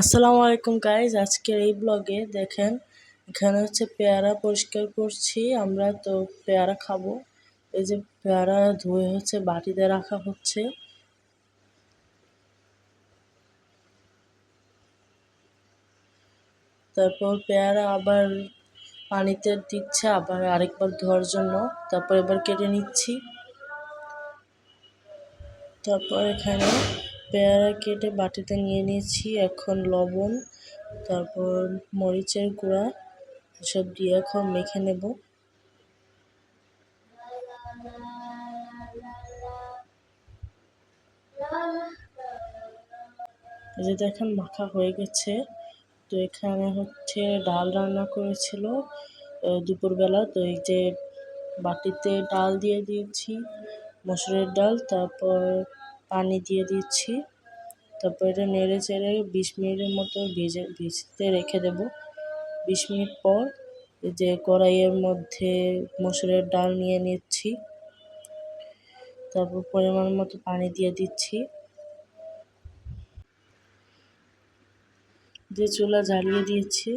আসসালামু আলাইকুম গাইজ আজকের এই ব্লগে দেখেন, এখানে হচ্ছে পেয়ারা পরিষ্কার করছি। আমরা তো পেয়ারা খাব। এই যে পেয়ারা ধুয়ে হচ্ছে বাটিতে রাখা হচ্ছে। তারপর পেয়ারা আবার পানিতে দিচ্ছে, আবার আরেকবার ধোয়ার জন্য। তারপর এবার কেটে নিচ্ছি। তারপর এখানে পেয়ারা কেটে বাটিতে নিয়ে নিয়েছি, এখন লবণ, তারপর মরিচের গুঁড়া, এসব দিয়ে এখন মেখে নেব। এই যে দেখেন মাখা হয়ে গেছে। তো এখানে হচ্ছে ডাল রান্না করেছিল দুপুরবেলা। তো এই যে বাটিতে ডাল দিয়ে দিয়েছি, মসুরের ডাল, তারপর পানি দিয়ে দিচ্ছি। তারপর এটা নেড়ে চেড়ে বিশ মিনিটের মতো ভেজে, ভিজতে রেখে দেব। বিশ মিনিট পর যে কড়াইয়ের মধ্যে মসুরের ডাল নিয়ে নিচ্ছি। তারপর পরিমাণ মতো পানি দিয়ে দিচ্ছি। দিয়ে চুলা জ্বালিয়ে দিয়েছি।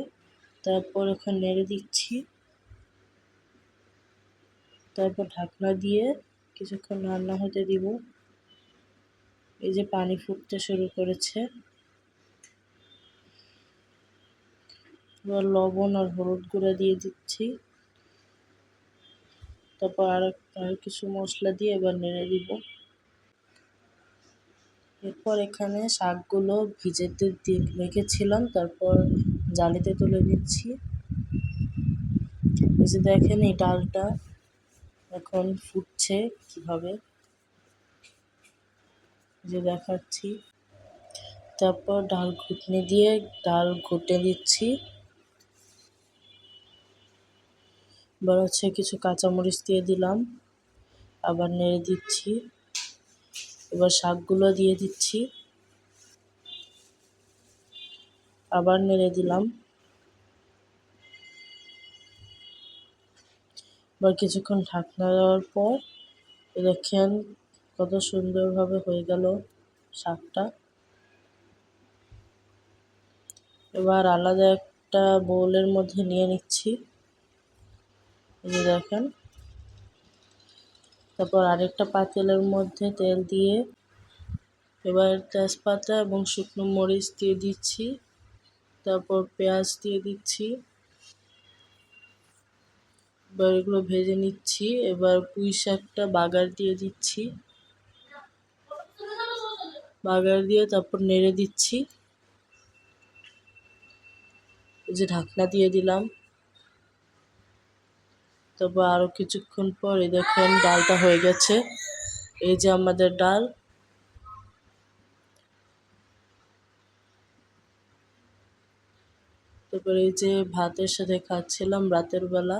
তারপর ওখানে নেড়ে দিচ্ছি। তারপর ঢাকনা দিয়ে কিছুক্ষণ রান্না হতে দিব। এই যে পানি ফুটতে শুরু করেছে। এবার লবণ আর হলুদ গুঁড়া দিয়ে দিচ্ছি। তারপর আর আর কিছু মশলা দিয়ে এবার নেড়ে দিব। এরপর এখানে শাকগুলো ভিজেতে রেখেছিলাম, তারপর জালিতে তুলে দিচ্ছি যে দেখেন এই ডালটা এখন ফুটছে কীভাবে। যে দেখাচ্ছি। তারপর ডাল ঘুটনি দিয়ে ডাল ঘুটে দিচ্ছি। এবার হচ্ছে কিছু কাঁচামরিচ দিয়ে দিলাম। আবার নেড়ে দিচ্ছি। এবার শাকগুলো দিয়ে দিচ্ছি। আবার নেড়ে দিলাম। এবার কিছুক্ষণ ঢাকনা দেওয়ার পর দেখেন কত সুন্দরভাবে হয়ে গেল শাকটা। এবার আলাদা একটা বোলের মধ্যে নিয়ে নিচ্ছি। এই দেখেন। তারপর আরেকটা পাতিলের মধ্যে তেল দিয়ে এবার তেজপাতা এবং শুকনো মরিচ দিয়ে দিচ্ছি। তারপর পেঁয়াজ দিয়ে দিচ্ছি। এবার এগুলো ভেজে নিচ্ছি। এবার পুঁই শাকটা বাগার দিয়ে দিচ্ছি। বাগার দিয়ে তারপর নেড়ে দিচ্ছি। যে ঢাকনা দিয়ে দিলাম। তারপর আরও কিছুক্ষণ পর এই দেখেন ডালটা হয়ে গেছে। এই যে আমাদের ডাল। তারপরে এই যে ভাতের সাথে খাচ্ছিলাম রাতের বেলা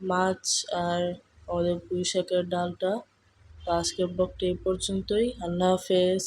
মাছ আর আমাদের পুঁই শাকের ডালটা আজকের ব্লগটা এই পর্যন্তই। আল্লাহ হাফেজ।